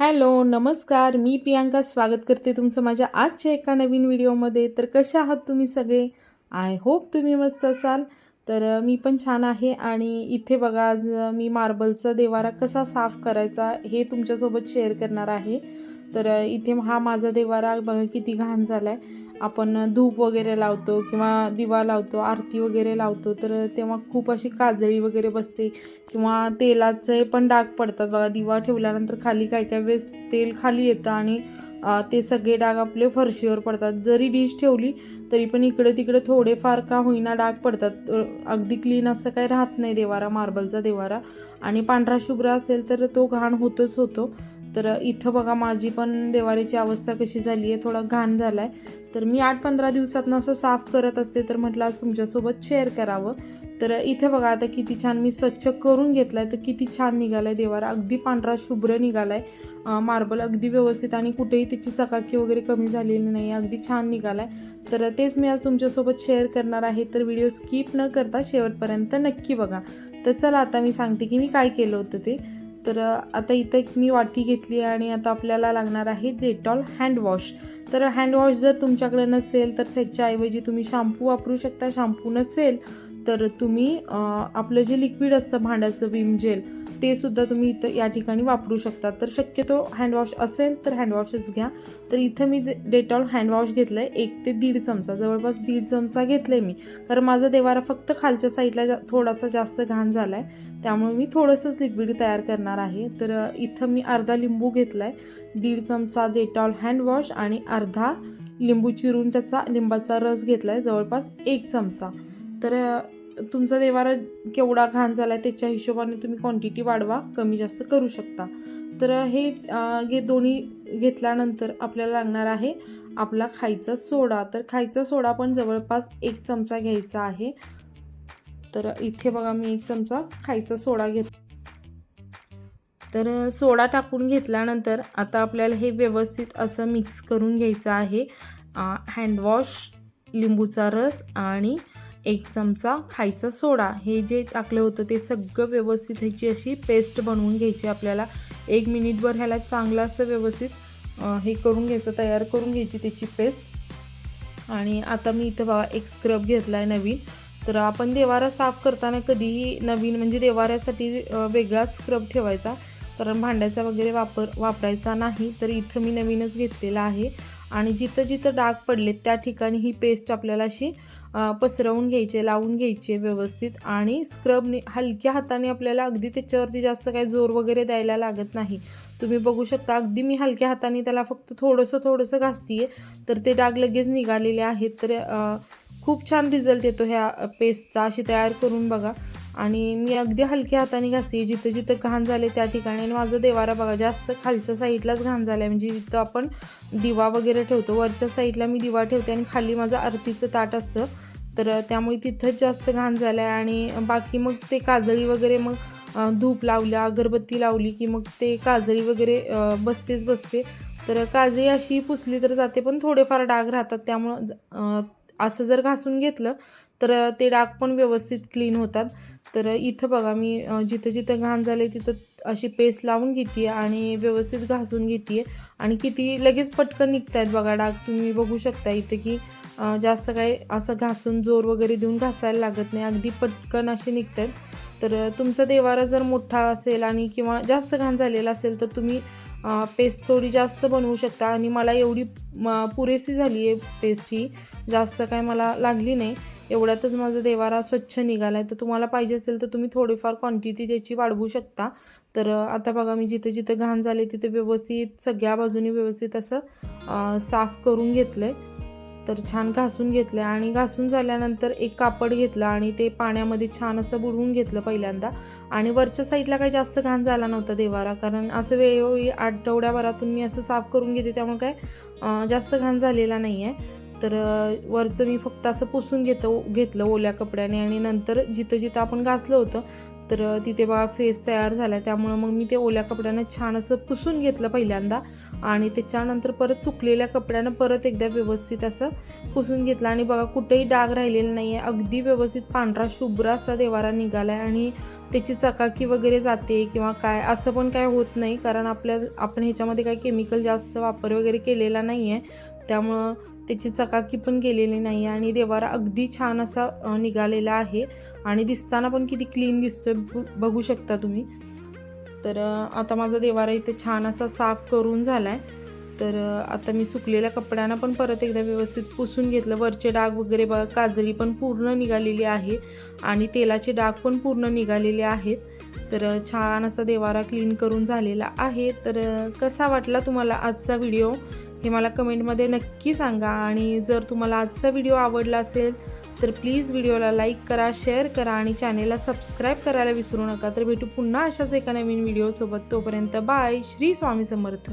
Hello नमस्कार. मी प्रियांका स्वागत करते तुमचं माझ्या आजच्या एका नवीन व्हिडिओमध्ये. तर कशा आहात तुम्ही सगळे? आय होप तुम्ही मस्त असाल. तर मी पण छान आहे आणि इथे बघा आज मी मार्बलचा देवारा कसा साफ करायचा हे तुमच्यासोबत शेअर करणार आहे. तर इथे हा माझा देवारा बघा किती घाण झाला आहे आपण धूप वगैरे लावतो किंवा दिवा लावतो आरती वगैरे लावतो तर तेव्हा खूप अशी काजळी वगैरे बसते किंवा तेलाचे पण डाग पडतात. बघा दिवा ठेवल्यानंतर खाली काय काय वेळेस तेल खाली येतं आणि ते सगळे डाग आपले फरशीवर पडतात. जरी डिश ठेवली तरी पण इकडे तिकडे थोडेफार का होईना डाग पडतात. अगदी क्लीन असं काही राहत नाही देवारा मार्बलचा देवारा. आणि पांढरा शुभ्र असेल तर तो घाण होतच होतो. तर इथं बघा माझी पण देवारीची अवस्था कशी झाली आहे थोडा घाण झाला आहे तर मी आठ पंधरा दिवसातनं असं साफ करत असते तर म्हटलं आज तुमच्यासोबत शेअर करावं. तर इथे बघा आता किती छान मी स्वच्छ करून घेतलाय तर किती छान निघालाय देवारा. अगदी पांढरा शुभ्र निघालाय. मार्बल अगदी व्यवस्थित आणि कुठेही त्याची चकाकी वगैरे कमी झालेली नाही अगदी छान निघालाय. तर तेच मी आज तुमच्यासोबत शेअर करणार आहे तर व्हिडिओ स्किप न करता शेवटपर्यंत नक्की बघा. तर चला आता मी सांगते की मी काय केलं होतं ते. तर आता इथं एक मी वाटी घेतली आहे आणि आता आपल्याला लागणार आहे डेटॉल हँडवॉश तर हँडवॉश जर तुमच्याकडे नसेल तर त्याच्याऐवजी तुम्ही शॅम्पू वापरू शकता. शॅम्पू नसेल तर तुम्ही आपलं जे लिक्विड असतं भांड्याचं विम जेल ते सुद्धा तुम्ही इथं या ठिकाणी वापरू शकता. तर शक्यतो हँडवॉश असेल तर हँडवॉशच घ्या. तर इथं मी डेटॉल हँडवॉश घेतलं आहे एक ते दीड चमचा. जवळपास दीड चमचा घेतलं आहे मी. कारण माझा देवारा फक्त खालच्या साईडला जा थोडासा जास्त घाण झाला आहे त्यामुळे मी थोडंसंच लिक्विड तयार करणार आहे. तर इथं मी अर्धा लिंबू घेतला आहे दीड चमचा डेटॉल हँडवॉश आणि अर्धा लिंबू चिरून त्याचा लिंबाचा रस घेतला आहे जवळपास एक चमचा. तर तुमचा देवारा केवढा घाण झाला आहे त्याच्या हिशोबाने तुम्ही क्वांटिटी वाढवा कमी जास्त करू शकता. तर हे घे दोन्ही घेतल्यानंतर आपल्याला लागणार आहे आपला खायचा सोडा. तर खायचा सोडा पण जवळपास एक चमचा घ्यायचा आहे. तर इथे बघा मी एक चमचा खायचा सोडा घेत तर सोडा टाकून घेतल्यानंतर आता आपल्याला हे व्यवस्थित असं मिक्स करून घ्यायचं आहे. हँडवॉश लिंबूचा रस आणि एक चमचा खायचा सोडा. हे जे टाकलं होतं ते सगळं व्यवस्थित ह्याची अशी पेस्ट बनवून घ्यायची आपल्याला. एक मिनिटभर ह्याला चांगलं असं व्यवस्थित हे करून घ्यायचं तयार करून घ्यायची त्याची पेस्ट. आणि आता मी इथं बघा एक स्क्रब घेतला आहे नवीन. तर आपण देवारा साफ करताना कधीही नवीन म्हणजे देवाऱ्यासाठी वेगळा स्क्रब ठेवायचा. कारण भांड्याचा वगैरे वापर वापरायचा नाही. तर इथं मी नवीनच घेतलेला आहे. आणि जिथं जिथं डाग पडले त्या ठिकाणी ही पेस्ट आपल्याला अशी पसरवून घ्यायची लावून घ्यायची व्यवस्थित. आणि स्क्रबने हलक्या हाताने आपल्याला अगदी त्याच्यावरती जास्त काही जोर वगैरे द्यायला लागत नाही. तुम्ही बघू शकता अगदी मी हलक्या हाताने त्याला फक्त थोडंसं थोडंसं घासतीये तर ते डाग लगेच निघालेले आहेत. तर खूप छान रिझल्ट येतो ह्या पेस्टचा अशी तयार करून बघा. आणि मी अगदी हलक्या हाताने घासते. जिथं जिथं घाण झाले त्या ठिकाणी आणि माझं देवारा बघा जास्त खालच्या साईडलाच घाण झालं आहे म्हणजे जिथं आपण दिवा वगैरे ठेवतो वरच्या साईडला मी दिवा ठेवते आणि खाली माझं आरतीचं ताट असतं. तर त्यामुळे तिथंच जास्त घाण झालं आहे आणि बाकी मग ते काजळी वगैरे मग धूप लावल्या अगरबत्ती लावली की मग ते काजळी वगैरे बसतेच बसते. तर काजळी अशी पुसली तर जाते पण थोडेफार डाग राहतात. त्यामुळं असं जर घासून घेतलं तर ते डाग पण व्यवस्थित क्लीन होतात. तर इथं बघा मी जिथं जिथं घाण झाले तिथं अशी पेस्ट लावून घेते आणि व्यवस्थित घासून घेते आणि किती लगेच पटकन निघत आहेत बघा डाग. तुम्ही बघू शकता इथं की जास्त काही असं घासून जोर वगैरे देऊन घासायला लागत नाही. अगदी पटकन असे निघत आहेत तर तुमचा देवारा जर मोठा असेल आणि किंवा जास्त घाण झालेला असेल तर तुम्ही पेस्ट थोडी जास्त बनवू शकता. आणि मला एवढी पुरेशी झाली आहे पेस्ट ही. जास्त काय मला लागली नाही. एवढ्यातच माझा देवारा स्वच्छ निघाला आहे तर तुम्हाला पाहिजे असेल तर तुम्ही थोडीफार क्वांटिटी त्याची वाढवू शकता. तर आता बघा मी जिथे जिथे घाण झाले तिथे व्यवस्थित सगळ्या बाजूनी व्यवस्थित असं साफ करून घेतलं आहे तर छान घासून घेतलं आणि घासून झाल्यानंतर एक कापड घेतलं आणि ते पाण्यामध्ये छान असं बुडवून घेतलं पहिल्यांदा. आणि वरच्या साईडला काही जास्त घाण झाला नव्हता देवारा कारण असं वेळोवेळी आठवड्याभरातून मी असं साफ करून घेते त्यामुळे काय जास्त घाण झालेला नाही आहे तर वरचं मी फक्त असं पुसून घेतो घेतलं ओल्या कपड्याने आणि नंतर जिथं जिथं आपण घासलं होतं तर तिथे बा फेस तयार झाला. त्यामुळं मग मी ते ओल्या कपड्यानं छान असं पुसून घेतलं पहिल्यांदा आणि त्याच्यानंतर परत सुकलेल्या कपड्यानं परत एकदा व्यवस्थित असं पुसून घेतलं. आणि बघा कुठेही डाग राहिलेला नाही आहे अगदी व्यवस्थित पांढरा शुभ्र असा देवारा निघाला आहे आणि त्याची चकाकी वगैरे जाते किंवा काय असं पण काय होत नाही. कारण आपल्या आपण ह्याच्यामध्ये काही केमिकल जास्त वापर वगैरे केलेला नाही आहे त्यामुळं त्याची चकाकी पण गेलेली नाही आहे आणि देवारा अगदी छान असा निघालेला आहे. आणि दिसताना पण किती क्लीन दिसतोय. ब- बघू शकता तुम्ही. तर आता माझा देवारा इथे छान असा साफ करून झाला आहे तर आता मी सुकलेल्या कपड्यांना पण परत एकदा व्यवस्थित पुसून घेतलं. वरचे डाग वगैरे बघा काजळी पण पूर्ण निघालेली आहे. आणि तेलाचे डाग पण पूर्ण निघालेले आहेत. तर छान असा देवारा क्लीन करून झालेला आहे. तर कसा वाटला तुम्हाला आजचा व्हिडिओ? हे मला कमेंटमध्ये नक्की सांगा आणि जर तुम्हाला आजचा व्हिडिओ आवडला असेल तर प्लीज व्हिडिओला लाईक करा शेअर करा आणि चॅनेलला सबस्क्राईब करायला विसरू नका. तर भेटू पुन्हा अशाच एका नवीन व्हिडिओसोबत. तोपर्यंत बाय. श्री स्वामी समर्थ.